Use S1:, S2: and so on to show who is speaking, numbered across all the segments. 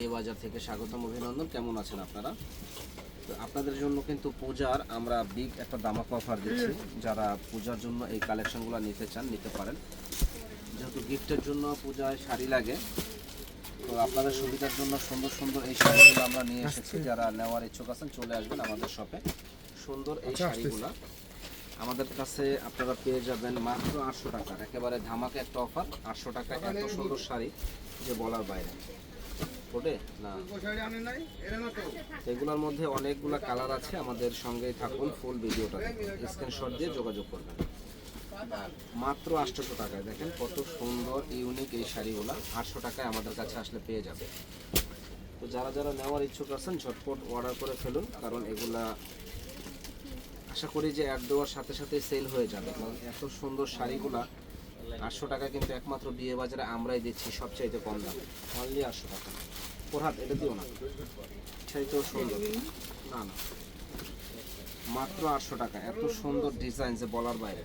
S1: বাজার থেকে স্বাগতম অভিনন্দন। কেমন আছেন আপনারা? তো আপনাদের জন্য কিন্তু পূজার আমরা বিগ একটা দামাক অফার দিচ্ছি। যারা পূজার জন্য এই কালেকশনগুলো নিতে চান নিতে পারেন। যেহেতু গিফটের জন্য পূজায় শাড়ি লাগে তো আপনাদের সুবিধার জন্য সুন্দর সুন্দর এই শাড়িগুলো আমরা নিয়ে এসেছি। যারা নেওয়ার ইচ্ছুক আছেন চলে আসবেন আমাদের শপে সুন্দর এই শাড়িগুলো আমাদের কাছে আপনারা পেয়ে যাবেন মাত্র আটশো টাকার। একেবারে ধামাকে একটা অফার আটশো টাকা এত সুন্দর শাড়ি যে বলার বাইরে। ওটে না। এগুলোর মধ্যে অনেকগুলো কালার আছে, আমাদের সঙ্গেই থাকুন ফুল ভিডিওটা স্ক্রিনশট দিয়ে যোগাযোগ করবেন। মাত্র আটশোশো টাকায় দেখেন কত সুন্দর ইউনিক এই শাড়িগুলো। আটশো টাকায় আমাদের কাছে আসলে পেয়ে যাবে। তো যারা যারা নেওয়ার ইচ্ছুক আছেন, ঝটপট অর্ডার করে ফেলুন, কারণ এগুলা আশা করি যে অ্যাড দেওয়ার সাথে সাথে সেল হয়ে যাবে। কারণ এত সুন্দর শাড়িগুলা আটশো টাকা কিন্তু একমাত্র বিয়ে বাজারে আমরাই দিচ্ছি সবচাইতে কম দামে। অনলি আটশো টাকা। প্রহাত এটা দিও না। চাইতেও সুন্দর। না? না মাত্র আটশো টাকা। এত সুন্দর ডিজাইন যে বলার বাইরে।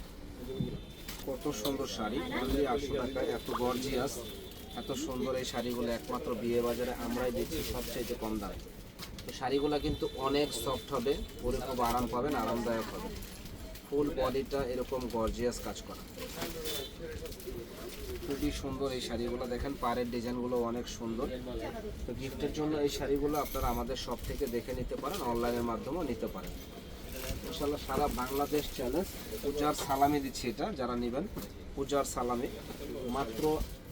S1: কত সুন্দর শাড়ি। অনলি আটশো টাকা। এত গর্জিয়াস এত সুন্দর এই শাড়িগুলো একমাত্র বিয়ে বাজারে আমরাই দিচ্ছি সবচাইতে কম দামে। তো শাড়িগুলো কিন্তু অনেক সফট হবে পরে খুব আরাম পাবেন আরামদায়ক হবে। ফুল বডিটা এরকম গর্জিয়াস কাজ করা। খুবই সুন্দর এই শাড়িগুলো দেখেন, পাড়ের ডিজাইনগুলো অনেক সুন্দর। তো গিফটের জন্য এই শাড়িগুলো আপনারা আমাদের শপ থেকে দেখে নিতে পারেন, অনলাইনের মাধ্যমেও নিতে পারেন। ইনশাল্লাহ সারা বাংলাদেশ চ্যালেঞ্জ পূজার সালামি দিচ্ছি এটা, যারা নেবেন, পূজার সালামি। মাত্র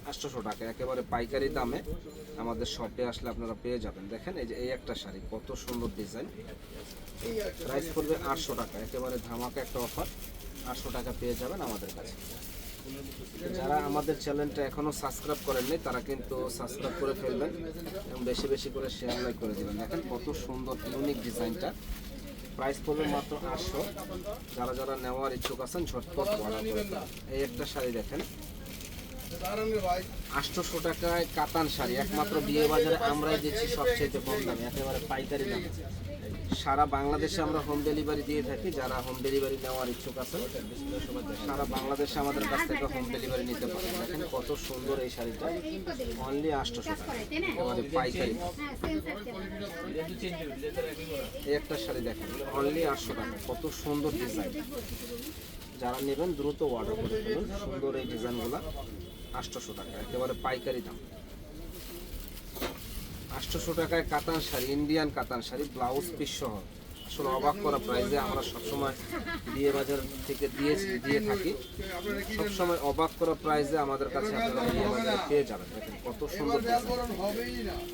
S1: আটশোশো টাকা, একেবারে পাইকারি দামে আমাদের শপে আসলে আপনারা পেয়ে যাবেন। দেখেন এই যে, এই একটা শাড়ি, কত সুন্দর ডিজাইন প্রাইস পড়বে আটশো টাকা, একেবারে ধামাকা একটা অফার আটশো টাকা পেয়ে যাবেন আমাদের কাছে। যারা আমাদের চ্যানেলটা এখনও সাবস্ক্রাইব করেননি তারা কিন্তু সাবস্ক্রাইব করে ফেলবেন এবং বেশি বেশি করে শেয়ার লাইক করে দিবেন। দেখেন কত সুন্দর ইউনিক ডিজাইনটা প্রাইস পড়বে মাত্র আটশো। যারা যারা নেওয়ার ইচ্ছুক আছেন, ঝটপট এই একটা শাড়ি দেখেন। আটশোশো টাকায় কাতান শাড়ি। একমাত্র বিয়ে বাজারে আমরাই দিচ্ছি সবচেয়ে কম দামে, একেবারে পাইকারি দামে। সারা বাংলাদেশে আমরা হোম ডেলিভারি দিয়ে থাকি, যারা হোম ডেলিভারি নেওয়ার ইচ্ছুক আছে, সারা বাংলাদেশে আমাদের কাছ থেকে হোম ডেলিভারি নিতে পারেন। দেখেন কত সুন্দর এই শাড়িটা। অনলি আটশোশো টাকা। পাইকারি। একটা শাড়ি দেখেন অনলি আটশো টাকা। কত সুন্দর ডিজাইন যারা নেবেন, দ্রুত অর্ডার করে সুন্দর এই ডিজাইনগুলো আটশোশো টাকা। একেবারে পাইকারি দাম। আটশোশো টাকায় কাতান শাড়ি ইন্ডিয়ান কাতান শাড়ি ব্লাউজ পিস সহ। আসলে অবাক করা প্রাইসে আমরা সবসময় বিয়ে বাজার থেকে দিয়ে দিয়ে থাকি। সবসময় অবাক করা প্রাইসে আমাদের কাছে আপনারা বিয়ে পেয়ে যাবেন। দেখেন কত সুন্দর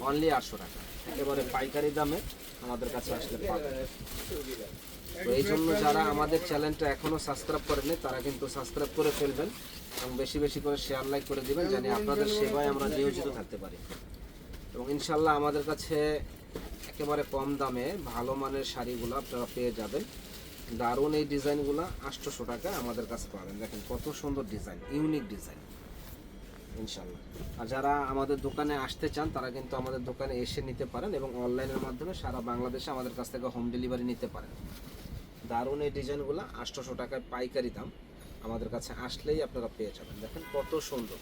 S1: অনলি আটশো টাকা। একেবারে পাইকারি দামে আমাদের কাছে আসলে পাবেন। তো এই জন্য যারা আমাদের চ্যানেলটা এখনও সাবস্ক্রাইব করেনি তারা কিন্তু সাবস্ক্রাইব করে ফেলবেন এবং বেশি বেশি করে শেয়ার লাইক করে দিবেন, জানি আপনাদের সেবায় আমরা নিয়োজিত থাকতে পারি। এবং ইনশাল্লাহ আমাদের কাছে একেবারে কম দামে ভালো মানের শাড়িগুলো আপনারা পেয়ে যাবেন। দারুণ এই ডিজাইনগুলো আটশোশো টাকা আমাদের কাছে পাবেন। দেখেন কত সুন্দর ডিজাইন, ইউনিক ডিজাইন। ইনশাল্লাহ আর যারা আমাদের দোকানে আসতে চান, তারা কিন্তু আমাদের দোকানে এসে নিতে পারেন এবং অনলাইনের মাধ্যমে সারা বাংলাদেশে আমাদের কাছ থেকে হোম ডেলিভারি নিতে পারেন। দারুণ এই ডিজাইনগুলো আটশোশো টাকায় পাইকারি দাম আমাদের কাছে আসলেই আপনারা পেয়ে যাবেন। দেখেন কত সুন্দর।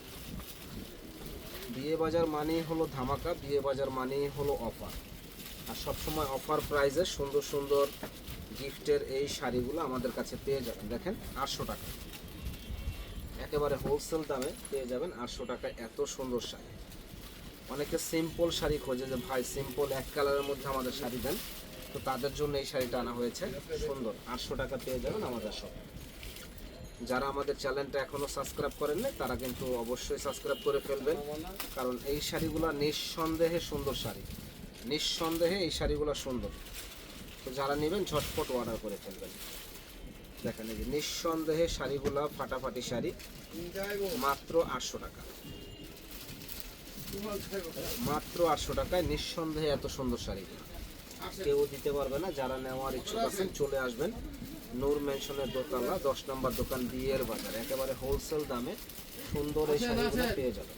S1: বিয়ে বাজার মানেই হলো ধামাকা বিয়ে বাজার মানেই হলো অফার। আর সবসময় অফার প্রাইসে সুন্দর সুন্দর গিফটের এই শাড়িগুলো আমাদের কাছে পেয়ে যাবেন। দেখেন, আটশো টাকা। একেবারে হোলসেল দামে পেয়ে যাবেন আটশো টাকা এত সুন্দর শাড়ি। অনেকে সিম্পল শাড়ি খোঁজে যে, ভাই সিম্পল এক কালারের মধ্যে আমাদের শাড়ি দেন। তো তাদের জন্য এই শাড়িটা আনা হয়েছে। সুন্দর, আটশো টাকা পেয়ে যাবেন আমাদের সব। যারা আমাদের চ্যানেলটা এখনও সাবস্ক্রাইব করেন নাই, তারা কিন্তু অবশ্যই সাবস্ক্রাইব করে ফেলবেন। কারণ এই শাড়িগুলো নিঃসন্দেহে সুন্দর শাড়ি। নিঃসন্দেহে এই শাড়িগুলো সুন্দর। তো যারা নেবেন, ঝটপট অর্ডার করে ফেলবেন। দেখেন এই যে নিঃসন্দেহে শাড়িগুলো, ফাটাফাটি শাড়ি, মাত্র আটশো টাকা। মাত্র আটশো টাকায় নিঃসন্দেহে এত সুন্দর শাড়িগুলো। কেউ দিতে পারবে না, যারা নেওয়ার ইচ্ছুক আছেন, চলে আসবেন। নূর মেনশনের দোতলা দশ নম্বর দোকান বিয়ের বাজার। একেবারে হোলসেল দামে সুন্দর এই শাড়িগুলো পেয়ে যাবেন।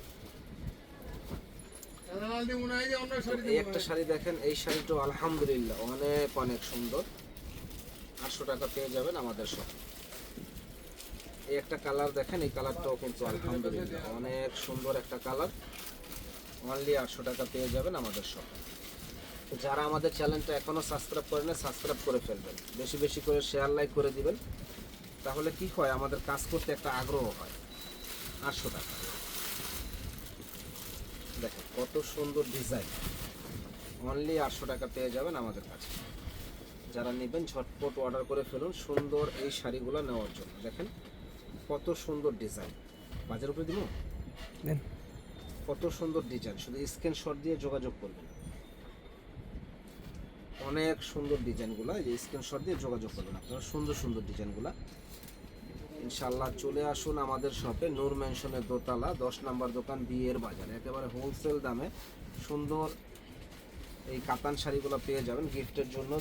S1: একটা শাড়ি দেখেন, এই শাড়িটা আলহামদুলিল্লাহ অনেক অনেক সুন্দর। আটশো টাকা পেয়ে যাবেন আমাদের সব এই একটা কালার দেখেন, এই কালারটাও কিন্তু আলহামদুলিল্লাহ অনেক সুন্দর একটা কালার। অনলি আটশো টাকা পেয়ে যাবেন আমাদের তো যারা আমাদের চ্যানেলটা এখনও সাবস্ক্রাইব করে না সাবস্ক্রাইব করে ফেলবেন। বেশি বেশি করে শেয়ার লাইক করে দিবেন। তাহলে কি হয়? আমাদের কাজ করতে একটা আগ্রহ হয়। আটশো টাকা। দেখেন কত সুন্দর ডিজাইন অনলি আটশো টাকা পেয়ে যাবেন আমাদের কাছে। যারা নেবেন ঝটপট অর্ডার করে ফেলুন সুন্দর এই শাড়িগুলো নেওয়ার জন্য। দেখেন কত সুন্দর ডিজাইন বাজার উপরে দিব? কত সুন্দর ডিজাইন শুধু স্ক্রিনশট দিয়ে যোগাযোগ করবেন। অনেক সুন্দর ডিজাইনগুলো, এই স্ক্রিনশট দিয়ে যোগাযোগ করবেন আপনারা। সুন্দর সুন্দর ডিজাইনগুলো। ইনশাল্লাহ চলে আসুন আমাদের শপে নূর ম্যানশনের দোতলা, দশ নাম্বার দোকান, বিয়ের বাজার। একেবারে হোলসেল দামে সুন্দর এই কাতান শাড়িগুলো পেয়ে যাবেন গিফটের জন্য।